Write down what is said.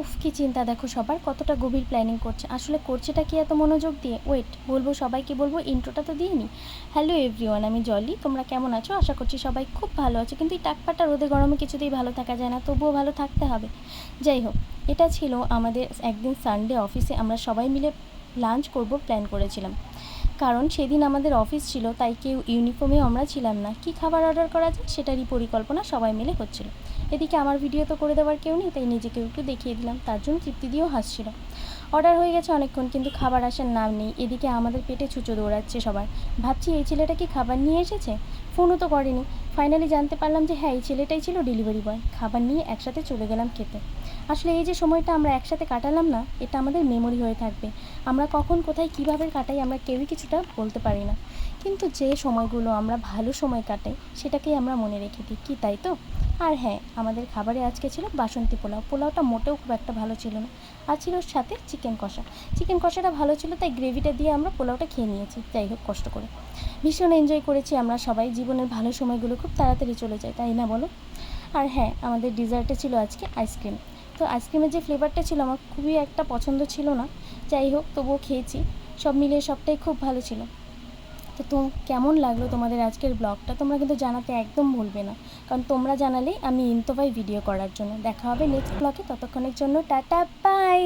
উফ, কি চিন্তা, দেখো সবার কতটা গভীর প্ল্যানিং করছে। আসলে করছেটা কি এত মনোযোগ দিয়ে? ওয়েট বলব সবাইকে বলব? ইন্ট্রোটা তো দিইনি। হ্যালো এভরিওয়ান আমি জলি তোমরা কেমন আছো? আশা করছি সবাই খুব ভালো আছো। কিন্তু এই টাকপাটা রোদে গরমে কিছুতেই ভালো থাকা যায় না, তবুও ভালো থাকতে হবে। যাই হোক, এটা ছিল আমাদের একদিন সানডে অফিসে আমরা সবাই মিলে লাঞ্চ করব প্ল্যান করেছিলাম। কারণ সেদিন আমাদের অফিস ছিল, তাই কেউ ইউনিফর্মে আমরা ছিলাম না। কি খাবার অর্ডার করা যায় সেটারই পরিকল্পনা সবাই মিলে হচ্ছিল। এদিকে আমার ভিডিও তো করে দেওয়ার কেউ নেই, তাই নিজেকেও একটু দেখিয়ে দিলাম। তার জন্য তৃপ্তি দিয়েও হাসছিল। অর্ডার হয়ে গেছে অনেকক্ষণ, কিন্তু খাবার আসার নাম নেই। এদিকে আমাদের পেটে ছুঁচো দৌড়াচ্ছে সবার। ভাবছি এই ছেলেটা কি খাবার নিয়ে এসেছে? ফোনও তো করেনি। ফাইনালি জানতে পারলাম যে হ্যাঁ এই ছেলেটাই ছিল ডেলিভারি বয় খাবার নিয়ে একসাথে চলে গেলাম খেতে। আসলে এই যে সময়টা আমরা একসাথে কাটালাম না, এটা আমাদের মেমোরি হয়ে থাকবে। আমরা কখন কোথায় কীভাবে কাটাই আমরা কেউই কিছুটা বলতে পারি না। কিন্তু যে সময়গুলো আমরা ভালো সময় কাটাই, সেটাকেই আমরা মনে রেখে দিই। কি তাই তো? আর হ্যাঁ আমাদের খাবারে আজকে ছিল বাসন্তী পোলাও। পোলাওটা মোটেও খুব একটা ভালো ছিল না। আর ছিল সাথে চিকেন কষা। চিকেন কষাটা ভালো ছিল, তাই গ্রেভিটা দিয়ে আমরা পোলাওটা খেয়ে নিয়েছি। যাই হোক, কষ্ট করে। ভীষণ এনজয় করেছি আমরা সবাই। জীবনের ভালো সময়গুলো খুব তাড়াতাড়ি চলে যায়, তাই না বলো? আর হ্যাঁ আমাদের ডিজার্টে ছিল আজকে আইসক্রিম তো আইসক্রিমের যে ফ্লেভারটা ছিল আমার খুবই একটা পছন্দ ছিল না। যাই হোক, তবুও খেয়েছি। সব মিলিয়ে সবটাই খুব ভালো ছিল। তো তো কেমন লাগল তোমাদের আজকের ব্লগটা? তোমরা কিন্তু জানাতে একদম ভুলবে না। কারণ তোমরা জানালেই আমি ইন্তভাই ভিডিও করার জন্য। দেখা হবে নেক্সট ব্লগে ততক্ষণের জন্য টাটা বাই